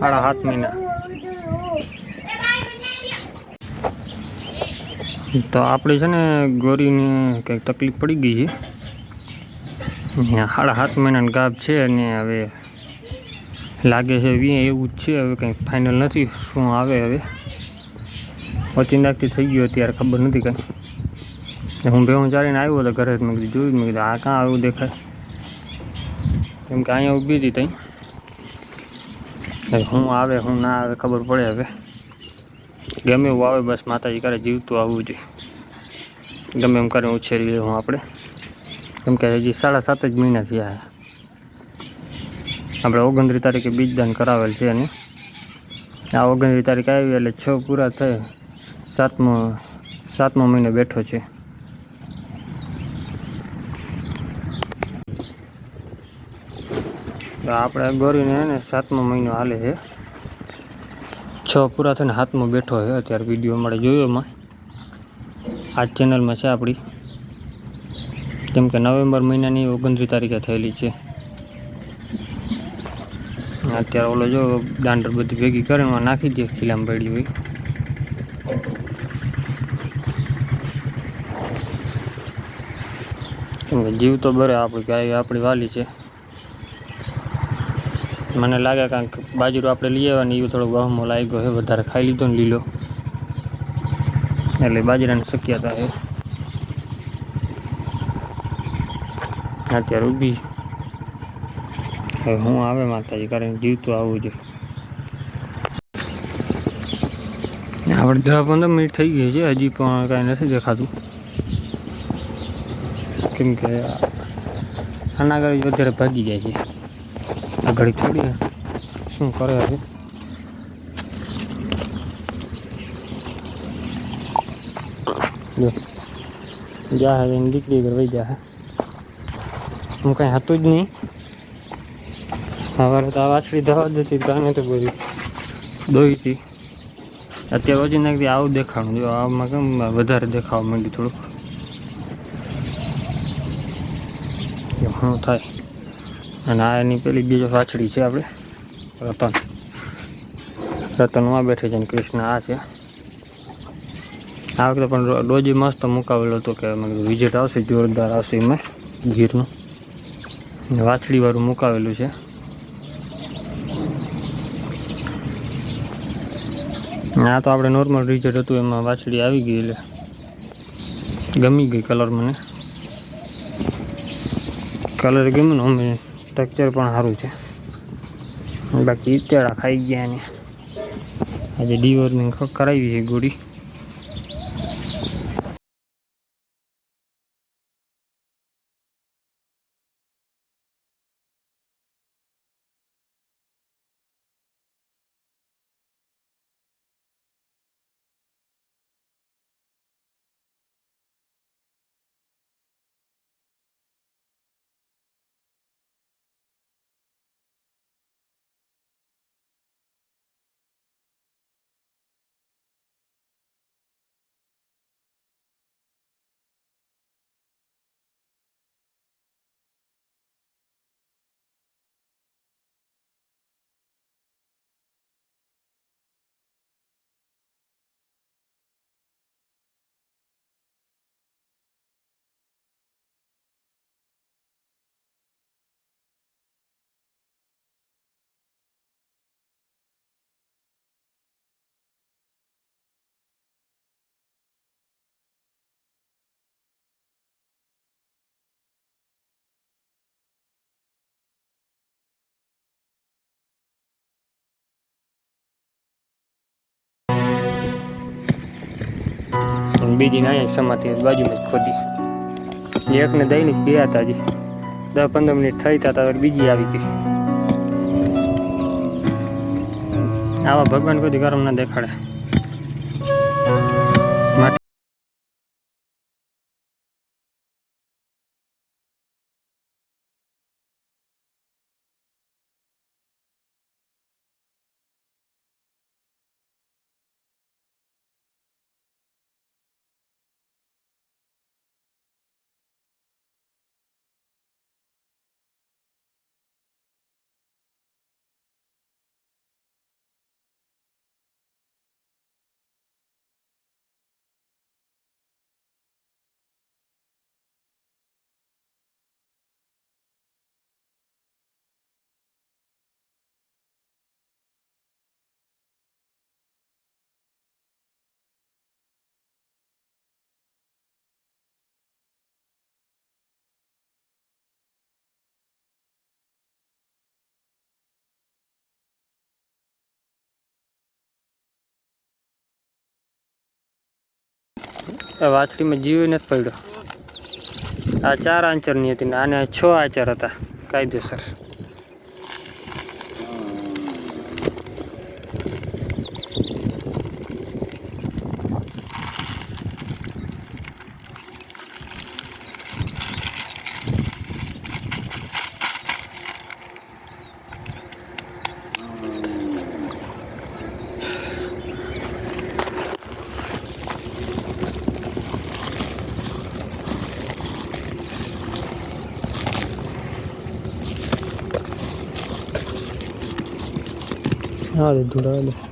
સાડા સાત મહિના તો આપણે છે ને ગોરીને કંઈક તકલીફ પડી ગઈ છે. અહીંયા સાડા સાત મહિનાનો ગાભ છે અને હવે લાગે છે વી એવું જ છે. હવે કંઈ ફાઇનલ નથી શું આવે હવે. ઓચિંદાકથી થઈ ગયો ત્યારે ખબર નથી કાંઈ. હું ભેહું ચાલીને આવ્યો હતો ઘરે મેં કીધું, જોયું મેં કીધું, આ કાં આવું દેખાય? કેમ કે અહીંયા ઊભી હતી ત્યાં હું આવે, હું ના આવે, ખબર પડે હવે. ગમે એવું આવે, બસ માતાજી કરે, જીવતું આવવું જોઈએ. ગમે એમ કરીને ઉછેરી લેવું આપણે. કેમ કે હજી સાડા સાત જ મહિના થયા આપણે ઓગણત્રીસ તારીખે બીજદાન કરાવેલ છે અને આ ઓગણત્રીસ તારીખ આવી, એટલે છ પૂરા થાય. સાતમો સાતમો મહિને બેઠો છે. આપણે ગોરીને એને સાતમો મહિનો હાલે છે. છ પૂરા થઈને હાથમો બેઠો છે. અત્યારે વીડિયો અમારે જોયો એમાં. આ ચેનલમાં છે આપણી. કેમ કે નવેમ્બર મહિનાની ઓગણત્રીસ તારીખે થયેલી છે. અત્યારે ઓલો જો દાંડર બધી ભેગી કરીને નાખી દે ખીલામ પડી હોય. કેમ કે જીવ તો બરે આપણી ગાય આપણી વાલી છે. મને લાગે કારણ કે બાજરો આપણે લઈ આવવાની એ થોડો ગહમો લાગ્યો છે, વધારે ખાઈ લીધો ને લીલો. એટલે બાજરાની શક્યતા છે. અત્યારે ઊભી હવે હું આવે માતાજી, કારણ જીવતું આવવું જોઈએ આપણે દસ પંદર મિનિટ થઈ ગઈ છે, હજી પણ કાંઈ નથી દેખાતું. કેમ કે આના આગળ વધારે ભાગી જાય છે. ઘડી છોડીને. શું કરે હજી જો. જા હવે એની દીકરી ઘર વહી જા હું. કાંઈ હતું જ નહીં. સવારે તો આ વાછડી ધવા જતી કાને તો બોલી દોઈ હતી. અત્યારે ઓછી નાખતી આવું દેખાણું. જો આમાં કેમ વધારે દેખાવા માંડ્યું થોડુંક? શું થાય? અને આ એની પેલી બીજો વાછડી છે આપણે, રતન. રતનમાં બેઠી છે ને કૃષ્ણ આ છે. આ વખતે પણ ડોજી મસ્ત મુકાવેલો હતો કે વિઝિટ આવશે, જોરદાર આવશે એમાં ગીરનું. વાછડીવાળું મુકાવેલું છે. આ તો આપણે નોર્મલ રિઝલ્ટ હતું, એમાં વાછડી આવી ગઈ એટલે ગમી ગઈ કલર મને. કલર ગમ્યું ને અમે સ્ટ્રક્ચર પણ સારું છે. બાકી ઇતેડા ખાઈ ગયા ને. આજે ડીવોર્મિંગ કરાવી છે ગોળી બીજી ને અહીંયા સમાતી બાજુમાં જ ખોદી. એકને દઈને જ ગયા હતા હજી દસ પંદર મિનિટ થઈ હતા બીજી આવી હતી આવા ભગવાન કોઈ ગરમ ના દેખાડે. વાછડીમાં જીવ નથી પડ્યો. આ ચાર આંચરની હતી ને આને છ આંચર હતા. કાયદેસર. હા ધૂળા